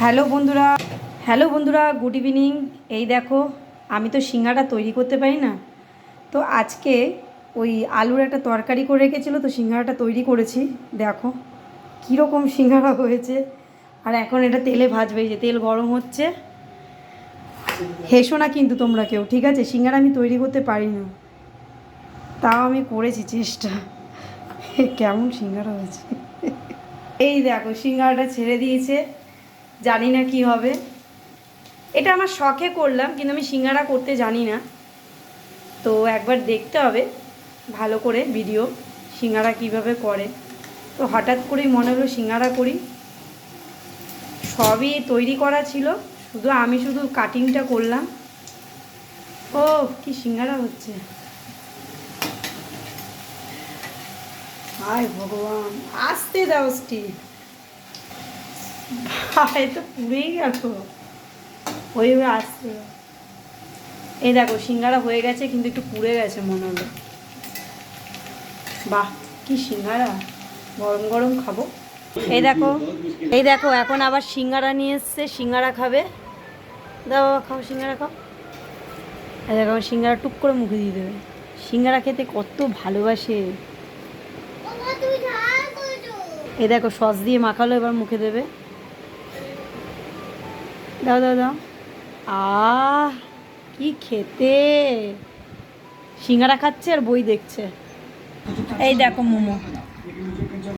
Hello বন্ধুরা hello বন্ধুরা, good evening. এই দেখো, আমি তো সিঙ্গাটা তৈরি করতে পারি না। তো আজকে ওই আলুর একটা তরকারি করে রেখেছিলো, তো সিঙ্গারাটা তৈরি করেছি। দেখো, কীরকম সিঙ্গারা হয়েছে। আর এখন এটা তেলে ভাজবে যে তেল গরম হচ্ছে। হেসো না কিন্তু তোমরা কেউ, ঠিক আছে? সিঙ্গারা আমি তৈরি করতে পারি না। তাও আমি করেছি চেষ্টা। কেমন সিঙ্গারা হয়েছে। এই দেখো সিঙ্গারাটা ছেড়ে দিয়েছে। জানি না কি হবে। এটা আমার শখে করলাম, কিন্তু আমি সিঙ্গারা করতে জানি না। তো একবার দেখতে হবে, ভালো করে ভিডিও সিঙ্গারা কীভাবে করে। তো হঠাৎ করেই মনে হলো সিঙ্গারা করি। সবই তৈরি করা ছিল, শুধু আমি শুধু কাটিংটা করলাম। ও, কি সিঙ্গারা হচ্ছে। হায় ভগবান, আসতে দাও স্টিক। ভাই তো পুড়েই গেল। ওই আসছে এই দেখো সিঙ্গারা হয়ে গেছে কিন্তু একটু পুড়ে গেছে মনে হলো। বাহ কি সিঙ্গারা। গরম গরম খাব। এই দেখো এই দেখো এখন আবার সিঙ্গারা নিয়ে এসছে সিঙ্গারা খাবে। দাও বাবা, খাও সিঙ্গারা খাও। এই দেখো সিঙ্গারা টুক করে মুখে দিয়ে দেবে। সিঙ্গারা খেতে কত ভালোবাসে। এই দেখো সস দিয়ে মাখালো এবার মুখে দেবে। দাও দাও দাও। আহ কি খেতে? সিঙ্গারা খাচ্ছে আর বই দেখছে। এই দেখো মোমো।